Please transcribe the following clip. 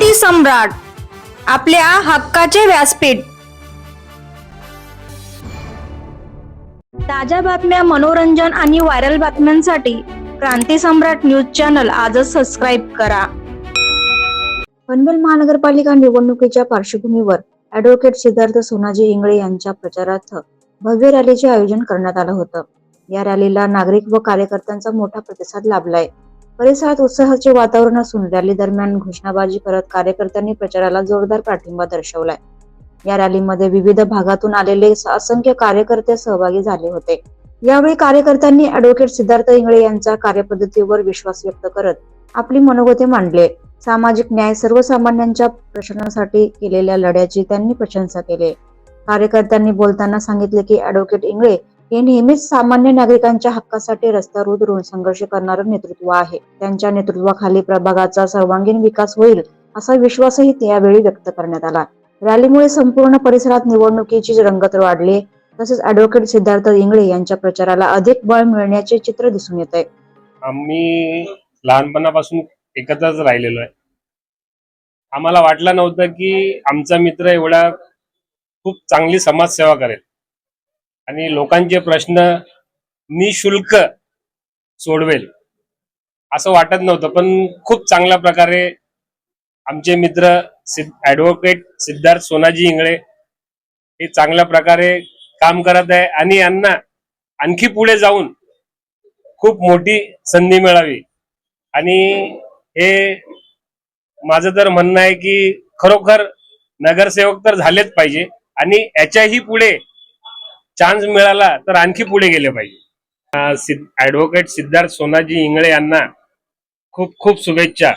मराठी सम्राट आपल्या हक्काचे व्यासपीठ. ताज्या बातम्या मनोरंजन आणि व्हायरल बातम्यांसाठी क्रांती सम्राट न्यूज चॅनल आजच सबस्क्राईब करा. पनवेल महानगरपालिका निवडणुकीच्या पार्श्वभूमीवर ऍडव्होकेट सिद्धार्थ सोनाजी इंगळे यांच्या प्रचारार्थ भव्य रॅलीचे आयोजन करण्यात आलं होतं. या रॅलीला नागरिक व कार्यकर्त्यांचा मोठा प्रतिसाद लाभलाय. परिसरात उत्साहाचे वातावरण असून रॅली दरम्यान घोषणाबाजी करत कार्यकर्त्यांनी प्रचाराला जोरदार पाठिंबा दर्शवलाय. या रॅलीमध्ये विविध भागातून आलेले असंख्य कार्यकर्ते सहभागी झाले होते. यावेळी कार्यकर्त्यांनी अॅडव्होकेट सिद्धार्थ इंगळे यांच्या कार्यपद्धतीवर विश्वास व्यक्त करत आपली मनोगते मांडले. सामाजिक न्याय सर्वसामान्यांच्या प्रश्नासाठी केलेल्या लढ्याची त्यांनी प्रशंसा केली. कार्यकर्त्यांनी बोलताना सांगितले की अॅडव्होकेट इंगळे हे नेहमीच सामान्य नागरिकांच्या हक्कासाठी रस्ता उतरून संघर्ष करणारं नेतृत्व आहे. त्यांच्या नेतृत्वाखाली प्रभागाचा सर्वांगीण विकास होईल असा विश्वासही त्यावेळी व्यक्त करण्यात आला. रॅलीमुळे संपूर्ण परिसरात निवडणुकीची रंगत वाढली. तसेच ऍडव्होकेट सिद्धार्थ इंगळे यांच्या प्रचाराला अधिक बळ मिळण्याचे चित्र दिसून येत आहे आम्ही लहानपणापासून एकत्रच राहिलेलो आहे. आम्हाला वाटलं नव्हतं की आमचा मित्र एवढा खूप चांगली समाजसेवा करेल. आणि लोकांचे प्रश्न निशुल्क सोडवेल. असं वाटत नव्हतं पण खूप चांगल्या प्रकारे आमचे मित्र ॲडव्होकेट सिद्धार्थ सोनाजी इंगळे हे चांगल्या प्रकारे काम करत आहे आणि यांना आणखी पुढे जाऊन खूप मोठी संधी मिळावी. आणि हे माझं तर म्हणणं आहे की खरोखर नगरसेवक तर झालेच पाहिजे आणि याच्याही पुढे चान्स मिळाला तर आणखी पुढे गेले पाहिजे. ऍडव्होकेट सिद्धार्थ सोनाजी इंगळे यांना खूप खूप शुभेच्छा.